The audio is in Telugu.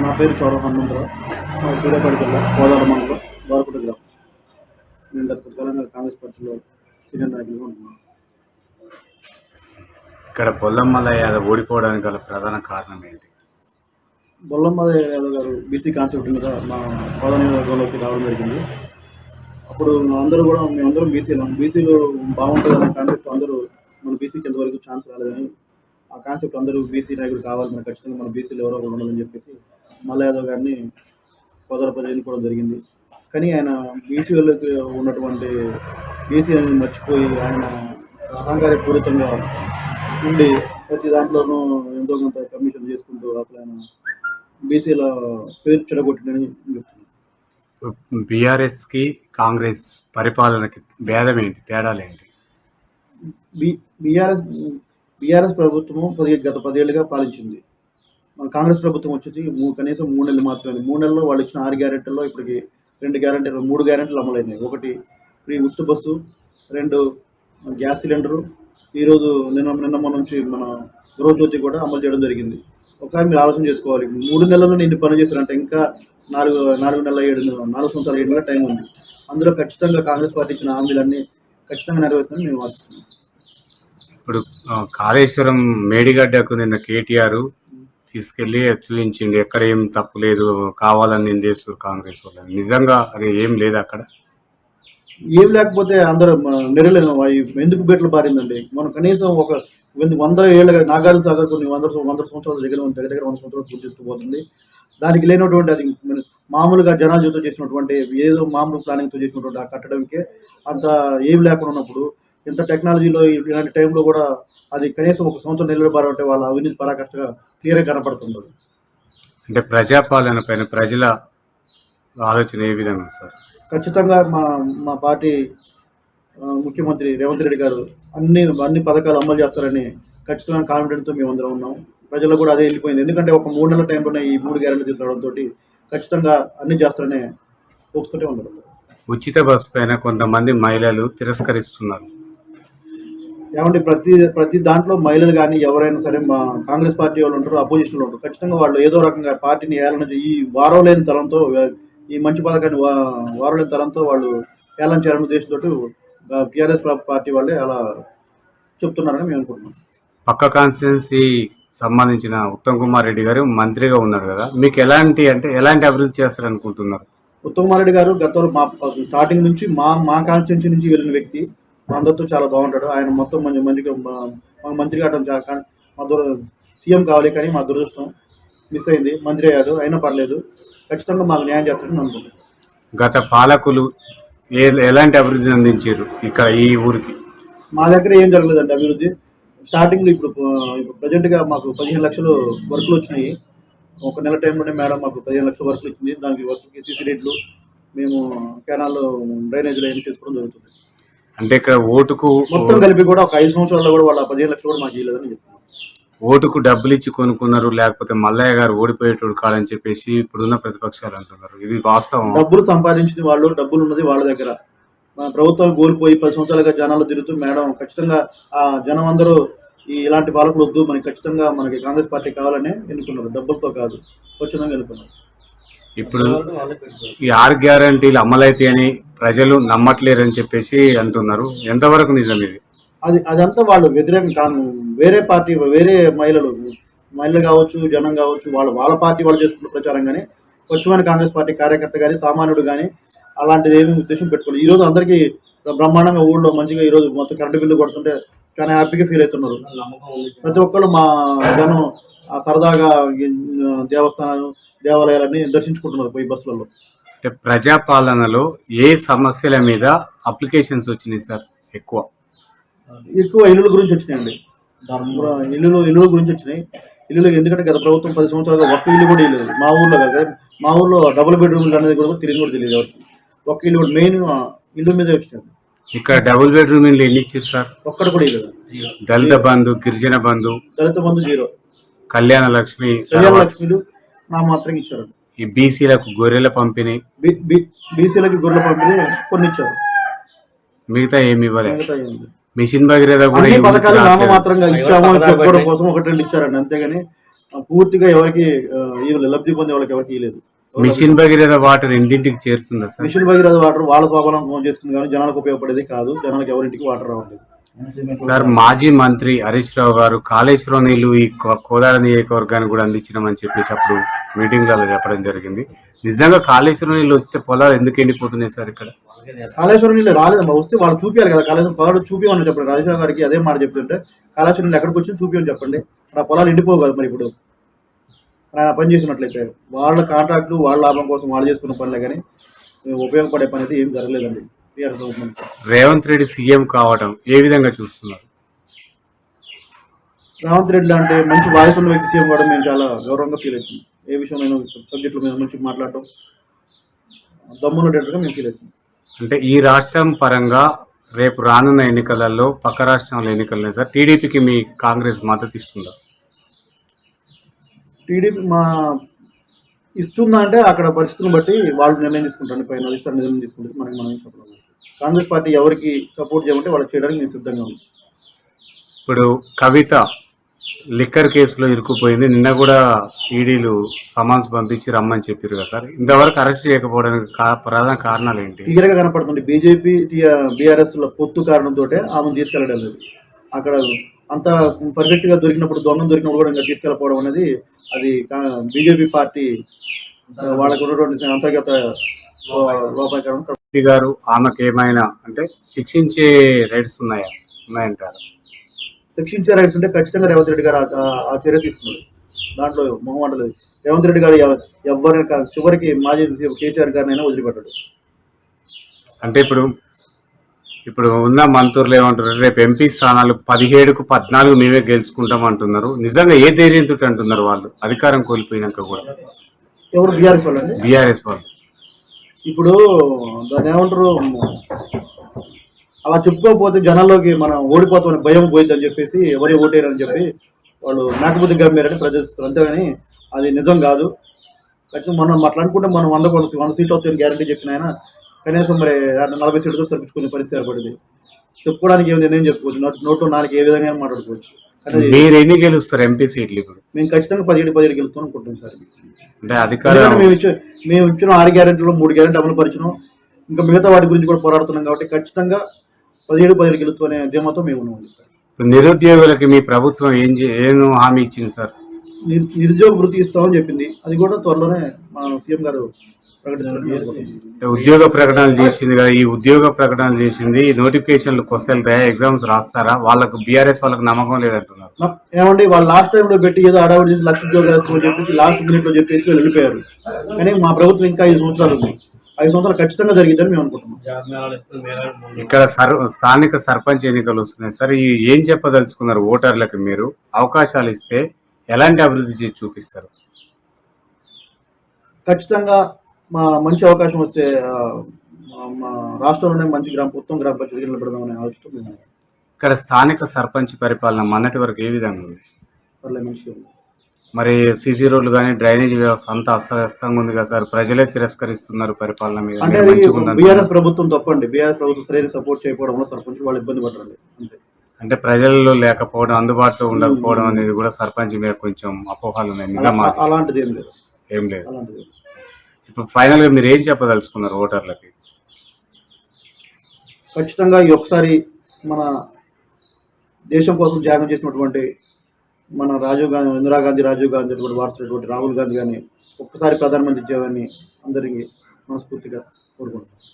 నా పేరు చౌర హనుమంతరావు. మా సూర్యాపేట జిల్లా గోదావరి మండలం గోరపూట గ్రామం. నేను గత తెలంగాణ కాంగ్రెస్ పార్టీలో సీనియర్ నాయకులుగా ఉంటున్నాను. ఇక్కడ పొల్లమ్మల యాదవ్ ఓడిపోవడానికి గల ప్రధాన కారణం ఏంటి? బొల్లమ్మ యాదవ్ గారు బీసీ కాన్సెప్ట్ మీద మా గోదావరి నియోజకవర్గంలోకి రావడం జరిగింది. అప్పుడు అందరూ కూడా మేమందరం బీసీలో బీసీలో బాగుంటుంది అనే కాన్సెప్ట్ అందరూ మన బీసీకి ఎంతవరకు ఛాన్స్ రాలేదని ఆ కాన్సెప్ట్ అందరూ బీసీ నాయకుడు కావాలి మన ఖచ్చితంగా మన బీసీలో ఎవరో ఉండాలని చెప్పేసి మల్ల యాదవ్ గారిని గోదావరి ఎన్నుకోవడం జరిగింది. కానీ ఆయన బీసీలకు ఉన్నటువంటి బీసీ అని మర్చిపోయి ఆయన అహంకార పూరితంగా ఉండి ప్రతి దాంట్లోనూ ఎంతో కొంత కమిషన్ చేసుకుంటూ అసలు ఆయన బీసీల పేరు చెడగొట్టిందని చెప్తున్నాను. బీఆర్ఎస్కి కాంగ్రెస్ పరిపాలనకి భేదం ఏంటి తేడాలు ఏంటి? బి బీఆర్ఎస్ బీఆర్ఎస్ ప్రభుత్వము పది గత పదేళ్ళుగా పాలించింది. కాంగ్రెస్ ప్రభుత్వం వచ్చేసి కనీసం మూడు నెలలు మాత్రమే. మూడు నెలల్లో వాళ్ళు ఇచ్చిన ఆరు గ్యారెంటీల్లో ఇప్పటికి రెండు గ్యారెంటీలు మూడు గ్యారెంటీలు అమలైనాయి. ఒకటి ఫ్రీ ఉచిత బస్సు రెండు గ్యాస్ సిలిండరు. ఈరోజు నిన్న నిన్న మన నుంచి మన గృహజ్యోతి కూడా అమలు చేయడం జరిగింది. ఒకసారి మీరు ఆలోచన చేసుకోవాలి. మూడు నెలల్లో నేను పని చేశానంటే ఇంకా నాలుగు నాలుగు నెలల ఏడు నెలలు నాలుగు సంవత్సరాలు ఏడు నెలల టైం ఉంది. అందులో ఖచ్చితంగా కాంగ్రెస్ పార్టీ ఇచ్చిన హామీలన్నీ ఖచ్చితంగా నెరవేరుస్తామని మేము ఆశిస్తున్నాం. ఇప్పుడు కాళేశ్వరం మేడిగడ్డకు నిన్న కేటీఆర్ తీసుకెళ్ళి చూపించిండు ఎక్కడ ఏం తప్పు లేదు కావాలని చేస్తున్నారు కాంగ్రెస్ వాళ్ళు నిజంగా అది ఏం లేదు అక్కడ. ఏం లేకపోతే అందరూ నిరలేము ఎందుకు బెట్లు పారిందండి? మనం కనీసం ఒక వంద- వంద ఏళ్ళ నాగార్జున సాగర్ కొన్ని వంద వంద సంవత్సరాల దగ్గర ఉంది. దగ్గర దగ్గర వంద సంవత్సరాలు పూర్తిస్తూ పోతుంది. దానికి లేనటువంటి అది మామూలుగా జనాజీతో చేసినటువంటి ఏదో మామూలు ప్లానింగ్తో చేసినటువంటి ఆ కట్టడంకే అంత ఏం లేకుండా ఉన్నప్పుడు ఇంత టెక్నాలజీలో ఇలాంటి టైంలో కూడా అది కనీసం ఒక సంవత్సరం నిలబడాలంటే వాళ్ళ అవినీతి పరాకష్టగా క్లియర్గా కనపడుతుంది. అంటే ప్రజాపాలన పైన ప్రజల ఆలోచన ఏ విధంగా సార్? ఖచ్చితంగా మా మా పార్టీ ముఖ్యమంత్రి రేవంత్ రెడ్డి గారు అన్ని అన్ని పథకాలు అమలు చేస్తారని ఖచ్చితమైన కాన్ఫిడెన్స్తో మేము అందరం ఉన్నాం. ప్రజలకు కూడా అదే వెళ్ళిపోయింది. ఎందుకంటే ఒక మూడు నెలల టైంలోనే ఈ మూడు గ్యారెంటీ తీసుకురావడంతో ఖచ్చితంగా అన్ని చేస్తారనే చూస్తూనే ఉండదు ఉచిత బస్ పైన కొంతమంది మహిళలు తిరస్కరిస్తున్నారు. ఏమంటే ప్రతి ప్రతి దాంట్లో మహిళలు కానీ ఎవరైనా సరే మా కాంగ్రెస్ పార్టీ వాళ్ళు ఉంటారు అపోజిషన్లో ఉంటారు ఖచ్చితంగా వాళ్ళు ఏదో రకంగా పార్టీని ఏలన ఈ వారం లేని తరంతో ఈ మంచి పథకాన్ని వారం లేని తరంతో వాళ్ళు ఏలన చేయాలనే ఉద్దేశంతో టీఆర్ఎస్ పార్టీ వాళ్ళే అలా చెప్తున్నారని మేము అనుకుంటున్నాం. పక్క కాన్స్టిట్యున్సీ సంబంధించిన ఉత్తమ్ కుమార్ రెడ్డి గారు మంత్రిగా ఉన్నారు కదా మీకు ఎలాంటి అంటే ఎలాంటి అభివృద్ధి చేస్తారు అనుకుంటున్నారు ఉత్తమ్ కుమార్ రెడ్డి గారు గతంలో మా స్టార్టింగ్ నుంచి మా మా కాన్స్టిట్యున్సీ నుంచి వెళ్ళిన వ్యక్తి అందరితో చాలా బాగుంటాడు. ఆయన మొత్తం మంచి మంచిగా మాకు మంత్రి కావడం చాలా మా దుర సీఎం కావాలి కానీ మా దురదృష్టం మిస్ అయింది. మంత్రి అయ్యారు అయినా పర్లేదు. ఖచ్చితంగా మాకు న్యాయం చేస్తారని అనుకుంటున్నాను గత పాలకులు ఏ ఎలాంటి అభివృద్ధిని అందించారు ఇక్కడ ఈ ఊరికి? మా దగ్గర ఏం జరగలేదండి అభివృద్ధి. స్టార్టింగ్లో ఇప్పుడు ఇప్పుడు ప్రజెంట్గా మాకు పదిహేను లక్షలు వర్కులు వచ్చినాయి. ఒక నెల టైంలోనే మేడం మాకు పదిహేను లక్షల వర్కులు ఇచ్చింది. దానికి వర్క్కి సీసీ రేట్లు మేము కెనాల్లో డ్రైనేజీలో ఏం తీసుకోవడం జరుగుతుంది. అంటే ఇక్కడ ఓటుకు మొత్తం కలిపి కూడా ఒక ఐదు సంవత్సరాల్లో కూడా వాళ్ళ పదిహేను లక్షలు కూడా మాకు ఇవ్వలేదని చెప్తున్నాను ఓటుకు డబ్బులు ఇచ్చి కొనుక్కున్నారు లేకపోతే మల్లయ్య గారు ఓడిపోయేటోడు కాదని చెప్పేసి ఇప్పుడున్న ప్రతిపక్షాలు అంటున్నారు. ఇది వాస్తవం. డబ్బులు సంపాదించింది వాళ్ళు డబ్బులు ఉన్నది వాళ్ళ దగ్గర. మన ప్రభుత్వం కోల్పోయి పది సంవత్సరాలుగా జనాలు తిరుగుతూ మేడం ఖచ్చితంగా ఆ జనం అందరూ ఈ ఇలాంటి పాలకులు వద్దు మనకి ఖచ్చితంగా మనకి కాంగ్రెస్ పార్టీ కావాలని ఎన్నుకున్నారు. డబ్బులతో కాదు స్వచ్ఛందంగా ఎన్నుకున్నారు. ఇప్పుడు ఈ ఆరు గ్యారంటీలు అమలైతాయని ప్రజలు నమ్మట్లేరని చెప్పేసి అంటున్నారు. ఎంతవరకు నిజం ఇది? అది అదంతా వాళ్ళు వ్యతిరేకం కాను వేరే పార్టీ వేరే మహిళలు మహిళలు కావచ్చు జనం కావచ్చు వాళ్ళు వాళ్ళ పార్టీ వాళ్ళు చేసుకున్న ప్రచారం కానీ స్వచ్ఛమైన కాంగ్రెస్ పార్టీ కార్యకర్త కానీ సామాన్యుడు కానీ అలాంటిది ఏమీ ఉద్దేశం పెట్టుకోలేదు. ఈరోజు అందరికీ బ్రహ్మాండంగా ఊళ్ళో మంచిగా ఈరోజు మొత్తం కరెంటు బిల్లు కొడుతుంటే చాలా హ్యాపీగా ఫీల్ అవుతున్నారు. ప్రతి ఒక్కరు మా జనం సరదాగా దేవస్థానాలు దేవాలయాలన్నీ దర్శించుకుంటున్నారు పోయి బస్సులలో. అంటే ప్రజాపాలనలో ఏ సమస్యల మీద అప్లికేషన్స్ వచ్చినాయి సార్? ఎక్కువ. ఎక్కువ ఇల్లుల గురించి వచ్చినాయండి. ఇల్లులు ఇల్లుల గురించి వచ్చినాయి. ఇల్లులు ఎందుకంటే గత ప్రభుత్వం పది సంవత్సరాలుగా ఒక్క ఇల్లు కూడా ఇల్లు మా ఊర్లో కదా మా ఊర్లో డబుల్ బెడ్రూమ్ అనేది కూడా తిరిగి కూడా తెలియదు ఎవరికి. ఒక్క ఇల్లు కూడా మెయిన్ ఇల్లు మీదే వచ్చినాయి. ఇక్కడ డబుల్ బెడ్రూమ్ ఇల్లు ఎన్ని ఇచ్చారు సార్? ఒక్కటి కూడా ఇల్లు దళిత బంధు గిరిజన బంధు. దళిత బంధు జీరో. కళ్యాణ లక్ష్మి కళ్యాణ లక్ష్మిలు నా మాత్రం ఇచ్చారు. ఈ బీసీలకు గొర్రెల పంపిణీ. బీసీలకి గొర్రెల పంపిణీ కొన్ని ఇచ్చారు. మిగతా ఏమి ఇవ్వలేదు? మిషన్ భగీరథ కూడా పథకాలు. నామమాత్రంగా ఇచ్చాము చెప్పుకోవడం కోసం ఒకటి రెండు ఇచ్చారండి. అంతేగాని పూర్తిగా ఎవరికి లబ్ధి పొందే వాళ్ళకి ఎవరికి ఇవ్వలేదు. మిషన్ భగీరథ వాటర్ ఇంటింటికి చేరుతుందా సార్? మిషన్ భగీరథ వాటర్ వాళ్ళ స్వావలం ఫోన్ చేసుకుంది కానీ జనాలకు ఉపయోగపడేది కాదు. జనాలకు ఎవరింటికి వాటర్ రావట్లేదు. సార్ మాజీ మంత్రి హరీష్ రావు గారు కాళేశ్వరం నీళ్ళు ఈ కో- కోదాడ నియోజకవర్గానికి కూడా అందించినామని చెప్పేసి అప్పుడు మీటింగ్లలో చెప్పడం జరిగింది. నిజంగా కాళేశ్వరం నీళ్ళు వస్తే పొలాలు ఎందుకు ఎండిపోతున్నాయి సార్ ఇక్కడ? కాళేశ్వరం నీళ్ళు రాలేదమ్మా వస్తే వాళ్ళు చూపించాలి కదా. కాళేశ్వరం పొలాలు చూపించమని చెప్పండి. రాజేశ్వర గారికి అదే మాట చెప్తుంటే కాళేశ్వరం నీళ్ళు ఎక్కడికి వచ్చి చూపించమని చెప్పండి. ఆ పొలాలు ఎండిపోవు కదా మరి ఇప్పుడు. ఆయన పని చేసినట్లయితే వాళ్ళ కాంట్రాక్టులు వాళ్ళ లాభం కోసం వాళ్ళు చేసుకున్న పనులే కానీ ఉపయోగపడే పని అయితే ఏం జరగలేదండి. రేవంత్ రెడ్డి సీఎం కావడం ఏ విధంగా చూస్తున్నారు? రేవంత్ రెడ్డి అంటే మంచి వాయిస్ ఉన్న వ్యక్తి సీఎం కూడా మేము చాలా గౌరవంగా ఫీల్ అవుతుంది. ఏ విషయంలో సబ్జెక్టుల మీద మంచి మాట్లాడటం దమ్మున్నట్టుగా మేము ఫీల్ అవుతుంది. అంటే ఈ రాష్ట్రం పరంగా రేపు రానున్న ఎన్నికలలో పక్క రాష్ట్రంలో ఎన్నికలు సార్. టీడీపీకి మీ కాంగ్రెస్ మద్దతు ఇస్తుందా? టీడీపీ మా ఇస్తుందా అంటే అక్కడ పరిస్థితులను బట్టి వాళ్ళు నిర్ణయం తీసుకుంటారు. పైన అధిష్టానం నిర్ణయం తీసుకుంటారు. మనకి మనం ఏం చెప్పలేము. కాంగ్రెస్ పార్టీ ఎవరికి సపోర్ట్ చేయమంటే వాళ్ళకి చేయడానికి నేను సిద్ధంగా ఉన్నాను. ఇప్పుడు కవిత లిక్కర్ కేసులో ఇరుక్కుపోయింది. నిన్న కూడా ఈడీలు సమన్స్ పంపించి రమ్మని చెప్పారు కదా సార్. ఇంతవరకు అరెస్ట్ చేయకపోవడానికి ప్రధాన కారణాలు ఏంటి? క్లియర్గా కనపడుతుంది. బీజేపీ బీఆర్ఎస్ పొత్తు కారణంతో ఆమెను తీసుకెళ్ళడం లేదు. అక్కడ అంత పర్ఫెక్ట్గా దొరికినప్పుడు దొంగ దొరికినప్పుడు కూడా ఇంకా తీసుకెళ్ళకపోవడం అనేది అది బీజేపీ పార్టీ వాళ్ళకు ఉన్నటువంటి అంతర్గత రెడ్డి గారు ఆమెకు ఏమైనా అంటే శిక్షించే రైట్స్ ఉన్నాయా? ఉన్నాయంటారు. శిక్షించే రైట్స్ ఉంటే ఖచ్చితంగా రేవంత్ రెడ్డి గారు ఆ- చర్య తీసుకున్నారు. దాంట్లో మొహమాట లేదు. రేవంత్ రెడ్డి గారు ఎవ- ఎవరిని చివరికి మాజీ కేసీఆర్ గారినైనా వదిలిపెట్టాడు. అంటే ఇప్పుడు ఇప్పుడు ఉన్న మంత్రులు ఏమంటారు రేపు ఎంపీ స్థానాలు పదిహేడుకు పద్నాలుగు మేమే గెలుచుకుంటాం అంటున్నారు. నిజంగా ఏ ధైర్యంతో అంటున్నారు వాళ్ళు? అధికారం కోల్పోయినాక కూడా. ఎవరు బీఆర్ఎస్ వాళ్ళండి బీఆర్ఎస్ వాళ్ళు. ఇప్పుడు దాన్ని ఏమంటారు? అలా చెప్పుకోకపోతే జనాల్లోకి మనం ఓడిపోతామని భయం పోయిద్దని చెప్పేసి ఎవరి ఓటేరని చెప్పి వాళ్ళు నాటుబుద్ధి గమ్మారని ప్రదర్శిస్తారు. అంతేగాని అది నిజం కాదు. ఖచ్చితంగా మనం అట్లా అనుకుంటే మనం వంద వంద వంద సీట్లు వస్తాయని గ్యారంటీ చెప్పిన ఆయన కనీసం మరి నలభై సీట్లతో సరిపించుకునే పరిస్థితి ఏర్పడింది. చెప్పుకోవడానికి ఏమి నేను చెప్పుకోవచ్చు? నోట్ నోట్లో నాలుగు ఏ విధంగా మాట్లాడుకోవచ్చు. మీరు ఎన్ని గెలుస్తారు ఎంపీ సీట్లు ఇప్పుడు? మేము ఖచ్చితంగా పదిహేడు పదిహేడు గెలుస్తాం అనుకుంటున్నాం సార్. అంటే అధికారం మేము ఇచ్చే మేము ఇచ్చిన ఆరు గ్యారెంటీలో మూడు గ్యారెంటీ అమలు పరిచినాం. ఇంకా మిగతా వాటి గురించి కూడా పోరాడుతున్నాం కాబట్టి ఖచ్చితంగా పదిహేడు పదిహేడు గెలుస్తూ అనే ధీమాతో మేము ఉన్నాం నిరుద్యోగులకి మీ ప్రభుత్వం ఏం ఏం హామీ ఇచ్చింది సార్? నిర్- నిరుద్యోగ వృత్తి ఇస్తామని చెప్పింది. అది కూడా త్వరలోనే మా సీఎం గారు ఉద్యోగ ప్రకటనలు చేసింది కదా ఈ ఉద్యోగ ప్రకటనలు చేసింది ఈ నోటిఫికేషన్లు వస్తాయి ఎగ్జామ్స్ రాస్తారా? వాళ్ళకు బీఆర్ఎస్ వాళ్ళకి నమ్మకం లేదంటున్నారు. ఏమండి వాళ్ళు లాస్ట్ టైంలో పెట్టి ఏదో అడావిడి చేసి లక్ష ఉద్యోగాలు చెప్పేసి లాస్ట్ మినిట్లో చెప్పేసి వీళ్ళు వెళ్ళిపోయారు. కానీ మా ప్రభుత్వం ఇంకా ఐదు సంవత్సరాలు ఉంది. ఐదు సంవత్సరాలు ఖచ్చితంగా జరిగిద్దని మేము అనుకుంటున్నాం. ఇక్కడ సర్ స్థానిక సర్పంచ్ ఎన్నికలు వస్తున్నాయి. సార్ ఏం చెప్పదలుచుకున్నారు ఓటర్లకు మీరు? అవకాశాలు ఇస్తే ఎలాంటి అభివృద్ధి చేసి చూపిస్తారు? ఖచ్చితంగా మా మంచి అవకాశం వస్తే మా- రాష్ట్రంలోనే మంచి గ్రామ ఉత్తమ గ్రామ పంచాయతీ నిలబడదామనే ఆలోచన. ఇక్కడ స్థానిక సర్పంచ్ పరిపాలన మొన్నటి వరకు ఏ విధంగా ఉంది? పర్లేదు మంచిగా ఉంది. మరి సీసీ రోడ్లు కానీ డ్రైనేజ్ వ్యవస్థ అంతా అస్తవ్యస్తంగా ఉంది కదా సార్. ప్రజలే తిరస్కరిస్తున్నారు పరిపాలన మీద. బీఆర్ఎస్ ప్రభుత్వం తప్పండి. బీఆర్ఎస్ ప్రభుత్వం సరైన సపోర్ట్ చేయకపోవడం వల్ల సర్పంచ్ వాళ్ళు ఇబ్బంది పడరండి. అంతే. అంటే ప్రజల్లో లేకపోవడం అందుబాటులో ఉండకపోవడం అనేది కూడా సర్పంచ్ మీద కొంచెం అపోహాలు ఉన్నాయి. నిజమా? అలా- అలాంటిది ఏం లేదు. ఏం లేదు. అలాంటిది. ఇప్పుడు ఫైనల్గా మీరు ఏం చెప్పదలుచుకున్నారు ఓటర్లకి? ఖచ్చితంగా ఈ ఒకసారి మన దేశం కోసం త్యాగం చేసినటువంటి మన రాజీవ్ గాంధీ ఇందిరాగాంధీ రాజీవ్ గాంధీ కూడా వారసులైనటువంటి రాహుల్ గాంధీ కానీ ఒక్కసారి ప్రధానమంత్రి చేయమని అందరికీ మనస్ఫూర్తిగా కోరుకుంటున్నాను